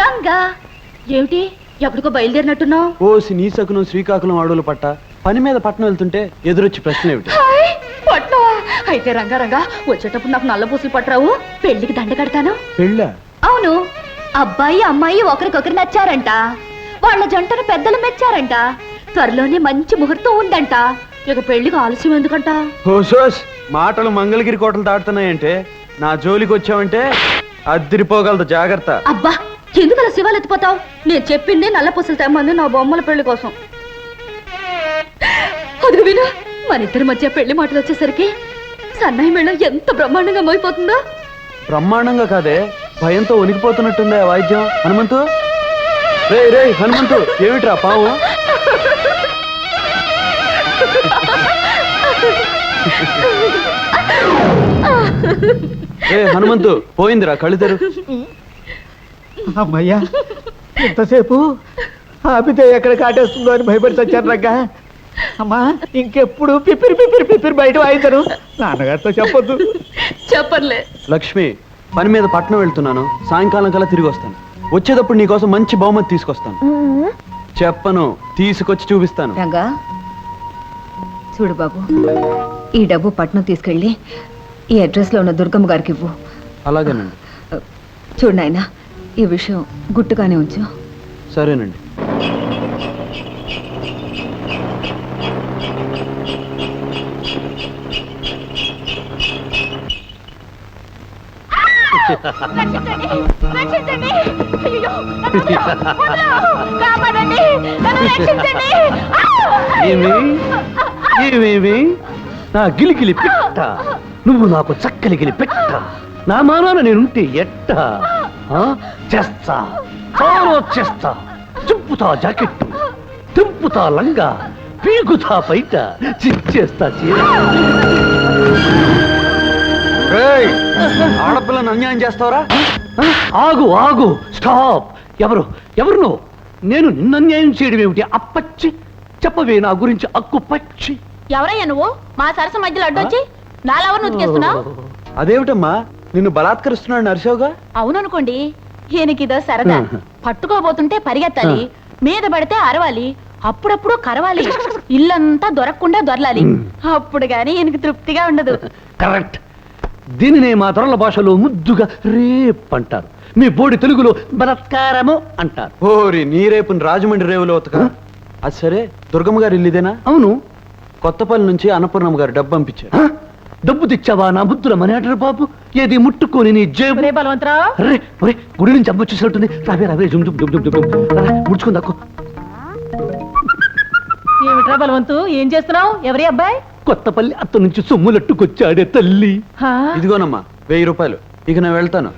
రంగా! ఏమిటి? ఎప్పటికో బయలుదేరినట్టున్నావు? ఓసి నీ సకునం శ్రీకాకుళం అడవులు పట్ట. పని మీద పట్టణం వెళ్తుంటే ఎదురొచ్చి ప్రశ్న ఏమిటి? పట్నవా అయితే రంగా రంగా వచ్చేటప్పుడు నాకు నల్ల పూసలు పట్టరావు. పెళ్ళికి దండ కడతాను. పెళ్ళ? అవును. అబ్బాయి అమ్మాయి ఒకరికొకరు నచ్చారంట. వాళ్ళ జంటను పెద్దలు మెచ్చారంట. త్వరలోనే మంచి ముహూర్తం ఉందంట. ఇక పెళ్ళికి ఆలస్యం ఎందుకంట? హోసోస్ మాటలు మంగళగిరి కోటలు దాటుతున్నాయంటే నా జోలికి వచ్చావంటే అద్దిరిపోగలదు జాగ్రత్త. అబ్బా ఎందుకు అలా శివాలు ఎత్తిపోతావు? నేను చెప్పింది నల్ల పూసలు తెమ్మంది నా బొమ్మల పెళ్ళి కోసం. అదిగో విను మన ఇద్దరి మధ్య పెళ్ళి మాటలు వచ్చేసరికి సన్నాయి మేళం ఎంత బ్రహ్మాండంగా మోయిపోతుందో. బ్రహ్మాండంగా కాదే భయంతో వణికిపోతున్నట్టుంది ఆ వాయిద్యం. హనుమంతు? రే రే హనుమంతు ఏమిట్రా పావు? ఏ హనుమంతు పోయిందిరా కళ్ళు తెరు. అమ్మయ్యా ఎంతసేపు ఆపితే ఎక్కడ కాటేస్తుందో అని భయపడి చచ్చాను రగ్గా. అమ్మా ఇంకెప్పుడు పిపిరి పిపిరి పిపిరి బయట వాయిద్దరు నాన్నగారితో చెప్పొద్దు. చెప్పర్లే. లక్ష్మి పని మీద పట్నం వెళ్తున్నాను. సాయంకాలం కల్లా తిరిగి వస్తాను. వచ్చేటప్పుడు నీకోసం మంచి బహుమతి తీసుకొస్తాను. చెప్పను తీసుకొచ్చి చూపిస్తాను. రంగా చూడు బాబు ఈ డబ్బు పట్నం తీసుకెళ్ళి ఈ అడ్రస్లో ఉన్న దుర్గమ్మ గారికి ఇవ్వు. అలాగేనండి. చూడు నాయనా ఈ విషయం గుట్టుగానే ఉంచు. సరేనండి. ఏమి? ఏమేమి? నా గిలిగిలి పెట్ట. నువ్వు నాకు చక్కలిగిలి పెట్ట. నా మానాన నేనుంటే ఎట్ట? చేస్తా. చాలా చేస్తా. చింపుతా జాకెట్టు. తింపుతా లంగా. పీకుతా బయట చిచ్చేస్తా ఆడపిల్లను అన్యాయం చేస్తావరా? ఆగు ఆగు. స్టాప్. ఎవరు? ఎవరు నువ్వు నేను నిన్న అన్యాయం చేయడం ఏమిటి? అప్పచ్చి. చెప్పవే నా గురించి అక్కు పచ్చి. ఎవరయ్యా నువ్వు? మా సరస మధ్యలో అడ్డొచ్చి? నాలెవరు ఉతికేస్తున్నావు? అదేమిటమ్మా? నిన్ను బలాత్కరిస్తున్నాడు నరసోగా అవుననుకోండి ఈయనకిదో సరదా. పట్టుకోబోతుంటే పరిగెత్తాలి మీద పడితే అరవాలి అప్పుడప్పుడు కరవాలి ఇల్లంతా దొరకకుండా దొరలాలి. అప్పుడు గాని ఈయనకి తృప్తిగా ఉండదు. కరెక్ట్. దీనినే మా తరల భాషలో ముద్దుగా రేప్ అంటారు మీ బోడి తెలుగులో బలత్కారము అంటారు. ఓరి నీ రేపుని రాజమండ్రి రేవులో ఉతక. అది సరే దుర్గమ్మ గారు ఇల్లుదేనా అవును. కొత్తపల్లి నుంచి అన్నపూర్ణమ్మ గారు డబ్బు పంపించారు? డబ్బు తెచ్చావా? నా బుద్ధుల మనేటరు బాబు. ఏది ముట్టుకొని నీ జేబు? బలవంతరావు. అరే ఒరే గుడి నుంచి అమ్మ వచ్చేసినట్టుంది. రావే రావే జుమ్ జుమ్ జుమ్ జుమ్ జుమ్. రా, రా, దక్కు. ఏమిట్రా బలవంతు? ఏం చేస్తున్నావు? ఎవరి అబ్బాయి? కొత్తపల్లి అత్త నుంచి సొమ్ములట్టుకొచ్చాడే తల్లి. ఇదిగోనమ్మా వెయ్యి రూపాయలు. ఇక నేను వెళ్తాను.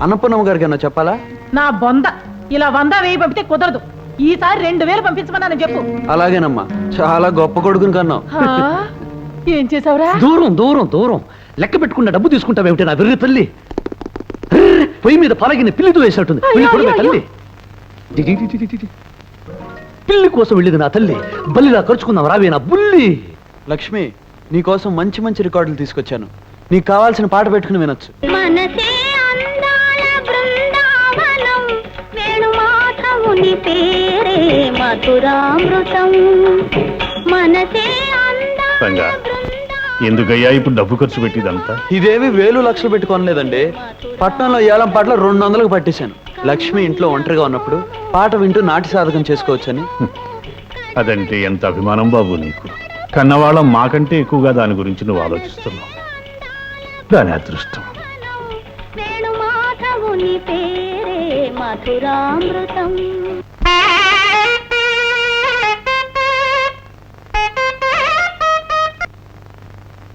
అన్నపూర్ణమ్మ గారికి అన్న చెప్పాలా? నా బొంద. ఇలా వంద వేయి పంపితే కుదరదు. ఈసారి రెండు వేలు పంపించమన్నాను చెప్పు. అలాగేనమ్మా. చాలా గొప్ప కొడుకుని కన్నావు. హా? ఏం చేసావురా? దూరం దూరం దూరం. లెక్క పెట్టుకున్న డబ్బు తీసుకుంటావేమిటి నా వెర్రి తల్లి? పొయ్యి మీద పలగిన పిల్లితో వేసినట్టుంది అయ్యో, తల్లి. పిల్లి కోసం వెళ్ళింది నా తల్లి. బల్లిలా ఖర్చుకుందాం రావే నా బుల్లి. లక్ష్మి నీకోసం మంచి మంచి రికార్డులు తీసుకొచ్చాను. నీకు కావాల్సిన పాట పెట్టుకుని వినొచ్చు. మనసే అందాల బృందావనం వేణుమాధవుని పేరే మధురామృతం. మనసే అందాల రంగా. ఎందుకయ్యా ఇప్పుడు డబ్బు ఖర్చు పెట్టిదంతా? ఇదేవి వేలు లక్షలు పెట్టుకోనలేదండి. పట్నంలో ఏలం పాటలు రెండు వందలకు పట్టేశాను. లక్ష్మి ఇంట్లో ఒంటరిగా ఉన్నప్పుడు పాట వింటూ నాటి సాధకం చేసుకోవచ్చని. అదంటే ఎంత అభిమానం బాబు నీకు? కన్నవాళ్ళం మాకంటే ఎక్కువగా దాని గురించి నువ్వు ఆలోచిస్తున్నావు. దాని అదృష్టం. మధురామృతం.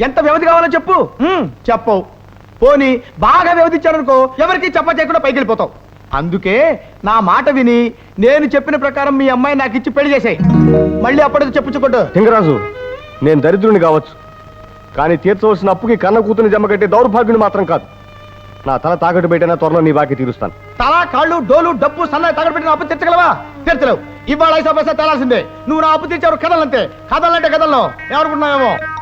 ఎంత వ్యవధి కావాలో చెప్పు. చెప్పవు. పోనీ బాగా వ్యవధి ఇచ్చారనుకో ఎవరికి చెప్ప చేయకుండా పైకి వెళ్ళిపోతావు. అందుకే నా మాట విని నేను చెప్పిన ప్రకారం మీ అమ్మాయి నాకు ఇచ్చి పెళ్ళి చేసాయి. మళ్ళీ అప్పటికి చెప్పుచ్చుకోడు లింగరాజు నేను దరిద్రుని కావచ్చు. కానీ తీర్చవలసిన అప్పుకి కన్న కూతుని జమ కట్టే దౌర్భాగ్యుని మాత్రం కాదు. నా తల తాకట్టు పెట్టిన త్వరలో నీ బాకి తీరుస్తాను. తల కాళ్ళు డోలు డబ్బు సన్నాయి తగడబెట్టిన అప్పు తీర్చగలవా? తీర్చలేవు. ఇవాళ ఐసా పైసా తేలాల్సిందే. నువ్వు నా అప్పు తీర్చావు కథలంతే కథలంటే కథల్లో ఎవరుకున్నావేమో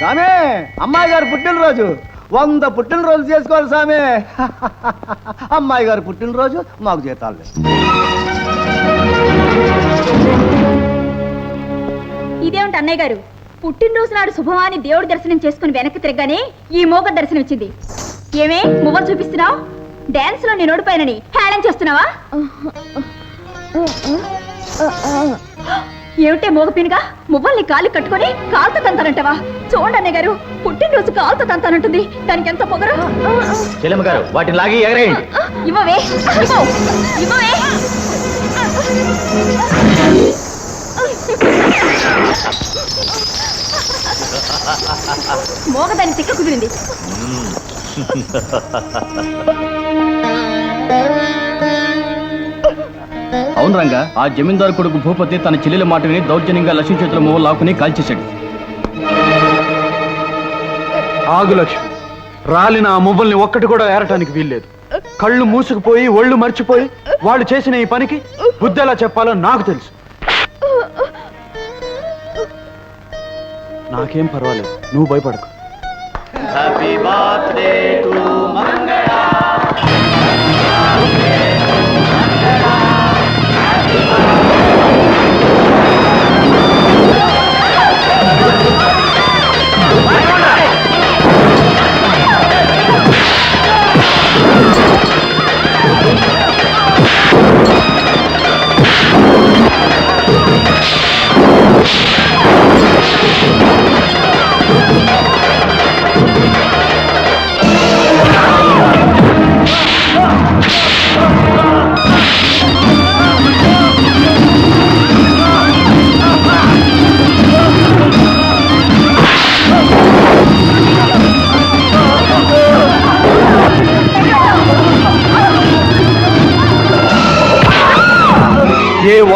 సామే అమ్మాయి గారు పుట్టినరోజు. వంద పుట్టినరోజు చేసుకోవాలి సామే అమ్మాయి గారు పుట్టినరోజు మాకు జీతాలు లేవు. ఇదేమిటి అన్నయ్య గారు? పుట్టినరోజు నాడు శుభమాని దేవుడి దర్శనం చేసుకుని వెనక్కి తిరగగానే ఈ మోగ దర్శనం ఇచ్చింది ఏమే మువ్వలు చూపిస్తున్నావు? డాన్స్లో నేను ఓడిపోయానని హేళన చేస్తున్నావా? ఏమిటే మోగ పినుగా? మువ్వల్ని కాలు కట్టుకొని కాలుతో తంతానంటవా? చూడండి గారు పుట్టినరోజు కాలుతో తంతానంటుంది. దానికి ఎంత పొగరు? చెల్లెమ్మ గారు వాటిని లాగి ఎగరేయండి. ఇవ్వవే. ఇవ్వవు. ఇవ్వవే మోగదాని తిక్క కుదిరింది. అవును రంగా ఆ జమీందారు కొడుకు భూపతి తన చెల్లెల మాట విని దౌర్జన్యంగా లక్ష్మీ చేతుల మూవ లాక్కుని కాల్చేశాడు. ఆగు లక్ష్మి. రాలిన ఆ మువ్వల్ని ఒక్కటి కూడా ఏరటానికి వీల్లేదు. కళ్ళు మూసుకుపోయి ఒళ్ళు మర్చిపోయి వాళ్ళు చేసిన ఈ పనికి బుద్ధి ఎలా చెప్పాలో నాకు తెలుసు. నాకేం పర్వాలేదు. నువ్వు భయపడకు. ఏ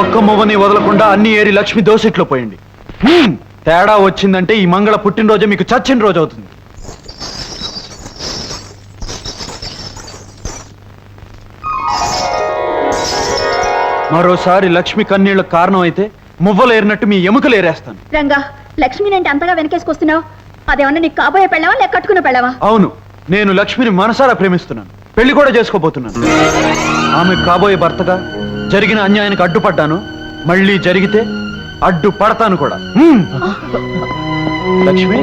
ఒక్క మువ్వని వదలకుండా అన్ని ఏరి లక్ష్మి దోసిట్లో పోయింది. హ్మ్, తేడా వచ్చిందంటే ఈ మంగళ పుట్టినరోజే మీకు చచ్చిన రోజు అవుతుంది. మరోసారి లక్ష్మి కన్నీళ్ళకు కారణం అయితే మువ్వలు ఏరినట్టు మీ ఎముకలు ఏరేస్తాను. రంగా లక్ష్మిని అంటే అంతగా వెనకేసుకొస్తున్నావు. అదేమన్నా నీకు కాబోయే పెళ్ళవా లేక కట్టుకున్న పెళ్ళవా? అవును నేను లక్ష్మిని మనసారా ప్రేమిస్తున్నాను. పెళ్ళి కూడా చేసుకోబోతున్నాను. ఆమె కాబోయే భర్తగా జరిగిన అన్యాయానికి అడ్డుపడ్డాను. మళ్ళీ జరిగితే అడ్డు పడతాను కూడా లక్ష్మి?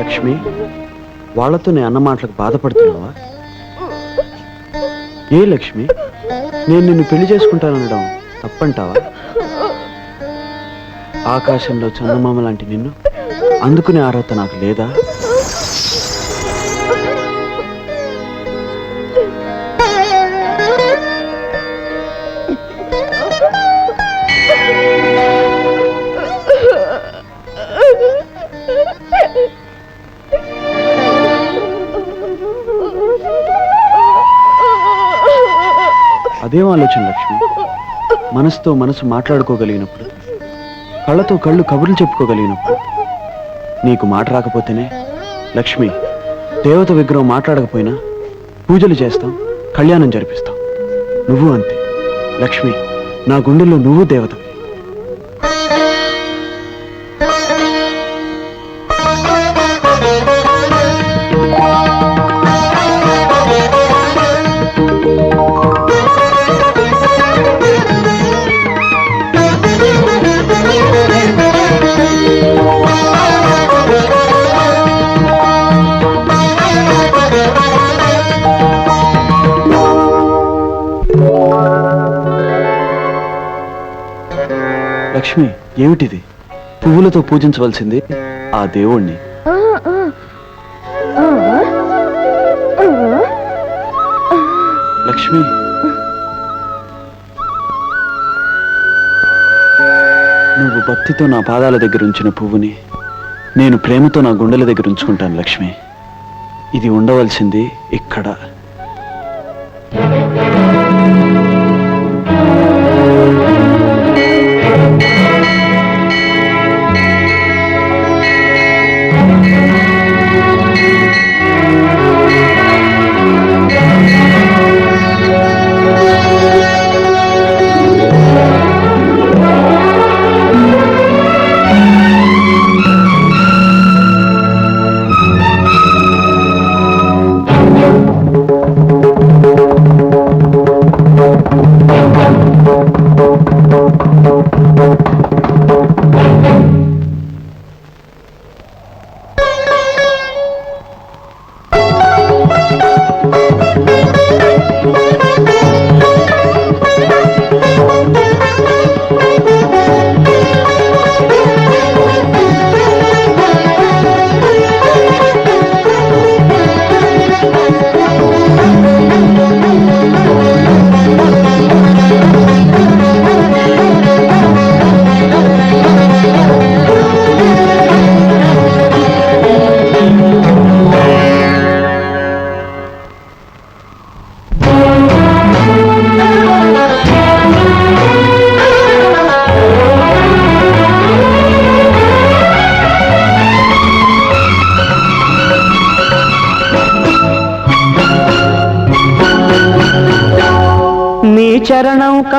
లక్ష్మి వాళ్ళతో నేను అన్న మాటలకు బాధపడుతున్నావా? ఏ లక్ష్మి? నేను నిన్ను పెళ్ళి చేసుకుంటానడం తప్పంటావా? ఆకాశంలో చందమామ లాంటి నిన్ను అందుకునే అర్హత నాకు లేదా? అదేం ఆలోచన లక్ష్మి? మనసుతో మనసు మాట్లాడుకోగలిగినప్పుడు కళ్ళతో కళ్ళు కబుర్లు చెప్పుకోగలిగినప్పుడు నీకు మాట రాకపోతేనే లక్ష్మి దేవత విగ్రహం మాట్లాడకపోయినా పూజలు చేస్తాం కళ్యాణం జరిపిస్తాం. నువ్వు అంతే. లక్ష్మి నా గుండెల్లో నువ్వు దేవత. లక్ష్మి ఏమిటిది? పువ్వులతో పూజించవలసింది ఆ దేవుణ్ణి. లక్ష్మి. నువ్వు భక్తితో నా పాదాల దగ్గర ఉంచిన పువ్వుని నేను ప్రేమతో నా గుండెల దగ్గర ఉంచుకుంటాను లక్ష్మి. ఇది ఉండవలసింది ఇక్కడ.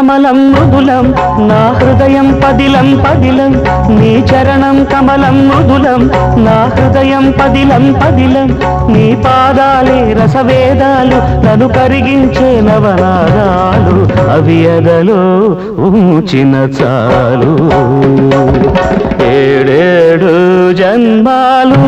కమలం మృదులం నా హృదయం పదిలం పదిలం నీ చరణం కమలం మృదులం నా హృదయం పదిలం పదిలం నీ పాదాలే రసవేదాలు నన్ను కరిగించే నవనాదాలు అవి అదలో ఉంచిన చాలు. ఏడేడు జన్మాలు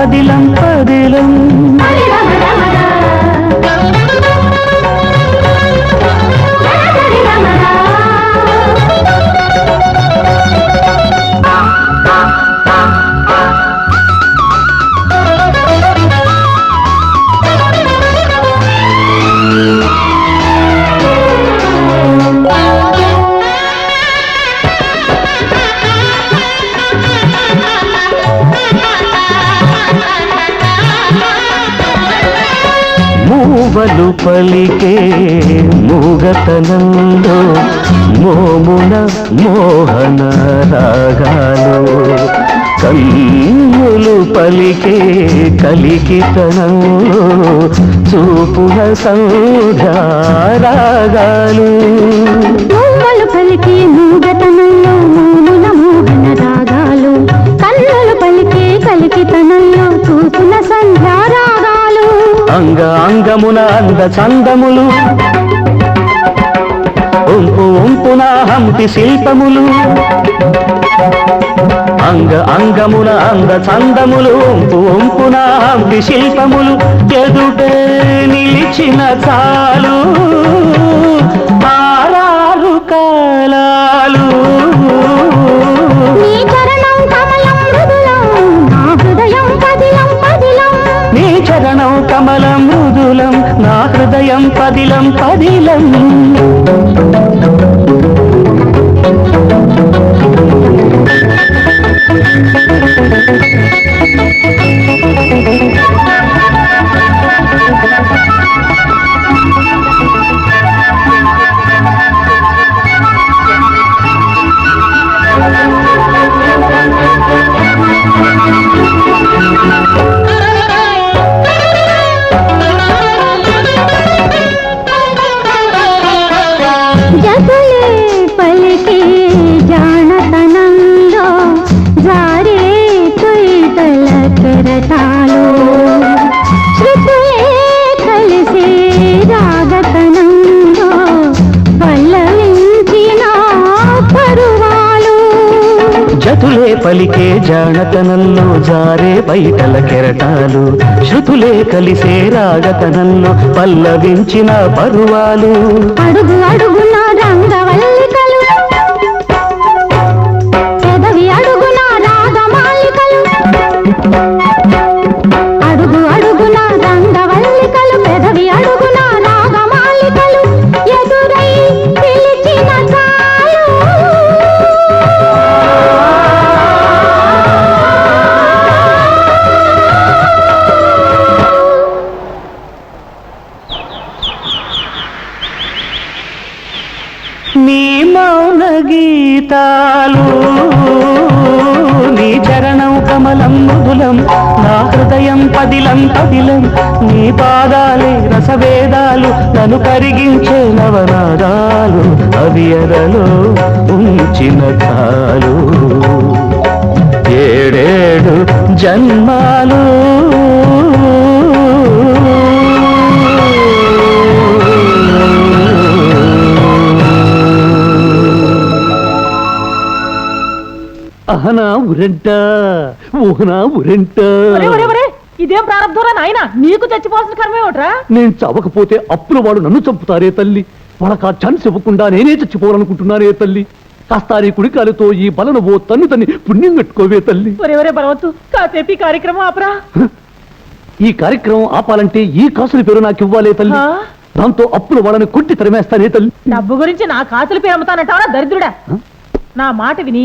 హృదయం పదిలం పదిలం మూవలు పలికే మూగతనంలో మోమున మోహన రాగాలు. కన్నులు పలికే కలికితనంలో చూపున సంధ్యారాగాలు. పువ్వులు పలికే మూగత అంగ అంగమున అంద చందములు. ఒంపు ఒంపున హంపి శిల్పములు. అంగ అంగమున అంద చందములు ఒంపు ఒంపున హంపి శిల్పములు. ఎదుటే నిలిచిన చాలు. కమలం మృదులం నా హృదయం పదిలం పదిలం పలికే జానతనంలో జారే బయటల కెరటాలు శృతులే కలిసే రాగతనంలో పల్లవించిన పరువాలు. అడుగు అడుగున హృదయం పదిలం పదిలం నీ పాదాలే రసవేదాలు నన్ను కరిగించే నవనాదాలు అవి ఎరలో ఉంచిన కాలు ఏడేడు జన్మాలు అహనా ఉరంట ఊహనా ఉరంట. ఒరే ఒరే ఒరే ఇదేం ప్రారంభంరా నాయన? నీకు చచ్చిపోవాల్సిన కర్మే ఒకట్రా నేను చవకపోతే అప్పుల వాడు నన్ను చంపుతారే తల్లి. వాళ్ళకి ఆ ఛాన్స్ ఇవ్వకుండా నేనే చచ్చిపోవాలనుకుంటున్నానే తల్లి. కాస్త నీ కుడికాలతో ఈ బలను ఓ తన్ను తన్ని పుణ్యం కట్టుకోవే తల్లి. ఒరే ఒరే బలవత్తు కాసేపు ఈ కార్యక్రమం ఆపరా. ఈ కార్యక్రమం ఆపాలంటే ఈ కాసుల పేరు నాకు ఇవ్వాలే తల్లి. ఆ? దాంతో అప్పుల వాళ్ళని కొట్టి తరిమేస్తానే తల్లి. డబ్బు గురించి నా కాసులు పేరు అమ్ముతానంటావా దరిద్రుడా? నా మాట విని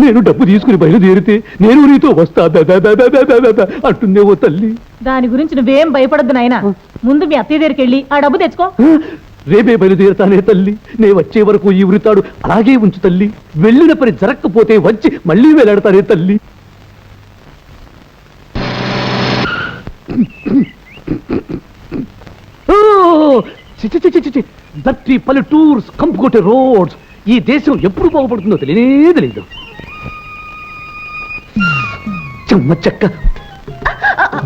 నేను డబ్బు తీసుకుని బయలుదేరితే నేను నీతో వస్తా. అంటుందే ఓ తల్లి. దాని గురించి నువ్వేం భయపడద్దు నాయనా. ముందు మీ అత్తయ్య దగ్గరికి వెళ్ళి ఆ డబ్బు తెచ్చుకో. రేపే బయలుదేరుతానే తల్లి. నే వచ్చే వరకు ఈ వృతాడు అలాగే ఉంచు తల్లి. వెళ్ళిన పని జరగకపోతే వచ్చి మళ్ళీ వేలాడతానే తల్లి. దట్టి పల్లెటూర్స్ కంపుకొట్టే రోడ్స్. ఈ దేశం ఎప్పుడు బాగుపడుతుందో తెలియనే తెలియదు. చెమ్మ చెక్క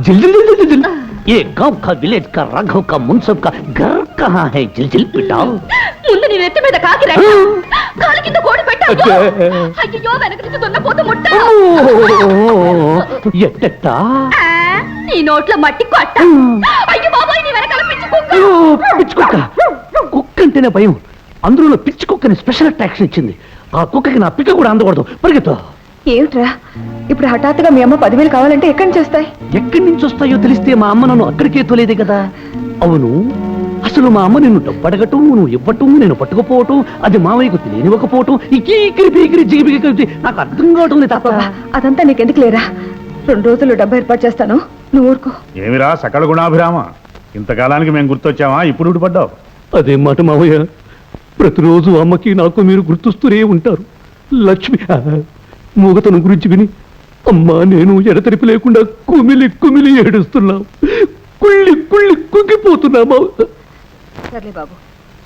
जिल जिल जिल जिल जिल ये गांव का विलेज का राघव का मुनसब का घर कहाँ है जिल जिल पिटाओ ముందు నీ నెత్తి మీద కాకి రెట్ట కాలు కింద కోడి పెట్టావు అబ్బే. అయ్యో వెనక నుంచి దున్నపోతు ముట్ట ఎట్టట్టా ఆ, నీ నోట్లో మట్టి కొట్ట అయ్యో బాబాయ్ నీ వెనకాల పిచ్చి కుక్క పిచ్చి కుక్క కుక్క అంటేనే భయం అందులో పిచ్చి కుక్కని స్పెషల్ అట్రాక్షన్ ఇచ్చింది ఆ కుక్కకి నా పిక్క కూడా అందకూడదు పరిగెత్తు ఏమిట్రా? ఇప్పుడు హఠాత్తుగా మీ అమ్మ పదివేలు కావాలంటే ఎక్కడి నుంచి వస్తాయి? ఎక్కడి నుంచి వస్తాయో తెలిస్తే మా అమ్మ నన్ను అక్కడికే తోలేదే కదా. అవును అసలు మా అమ్మ నిన్ను డబ్బు అడగటం నువ్వు ఇవ్వటం నేను పట్టుకుపోవటం అది మావయ్యకు తెలియనివ్వకపోవటం ఇకీకిరి పీకిరి నాకు అర్థం కావటం లేదు తాత. అదంతా నీకెందుకు లేరా? రెండు రోజులు డబ్బు ఏర్పాటు చేస్తాను. నువ్వు ఊరుకో. ఏమిరా సకల గుణాభిరామ? ఇంతకాలానికి మేము గుర్తొచ్చామా? ఇప్పుడు ఊడిపడ్డావు అదే మాట మావయ్య. ప్రతిరోజు అమ్మకి నాకు మీరు గుర్తుస్తూనే ఉంటారు. లక్ష్మి మూగతనం గురించి విని అమ్మా నేను ఎడతెరిపి లేకుండా కుమిలి కుమిలి ఏడుస్తున్నాం. కుళ్ళి కుళ్ళి కుంగిపోతున్నా మావ సర్లే బాబు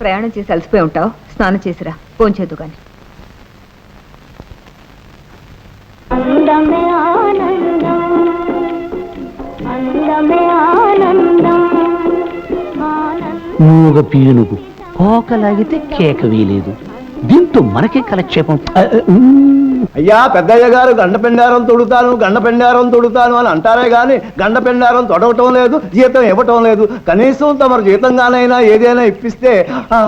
ప్రయాణం చేసి అలసిపోయి ఉంటావు. స్నానం చేసిరా ఫోన్ చేద్దు కానీ అందమే ఆనందం అందమే ఆనందం ఆనందం మూగ పీనుగు కోకలాగితే కేక వీలేదు. దీంతో మనకే కలక్షేపం. ఆ, ఆ, ఉమ్. అయ్యా పెద్దయ్య గారు గండ పెండారం తొడుతాను గండ పెండారం తొడుతాను అని అంటారే గాని గండ పెండారం తొడవటం లేదు జీతం ఇవ్వటం లేదు. కనీసం తమరు జీతంగానైనా ఏదైనా ఇప్పిస్తే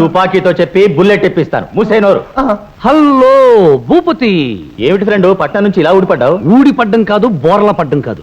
తుపాకీతో చెప్పి బుల్లెట్ ఇప్పిస్తాను. మూసేనోరు హలో భూపతి. ఏమిటి ఫ్రెండ్ పట్నం నుంచి ఇలా ఊడిపడ్డావు? ఊడి పడ్డం కాదు బోర్ల పడ్డం కాదు.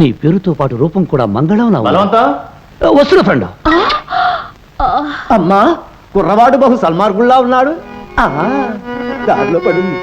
నీ పేరుతో పాటు రూపం కూడా మంగళం నా వస్తున్న ఫ్రెండ్. అమ్మా కుర్రవాడు బహు సల్మార్గుల్లా ఉన్నాడు. దారిలో పడింది.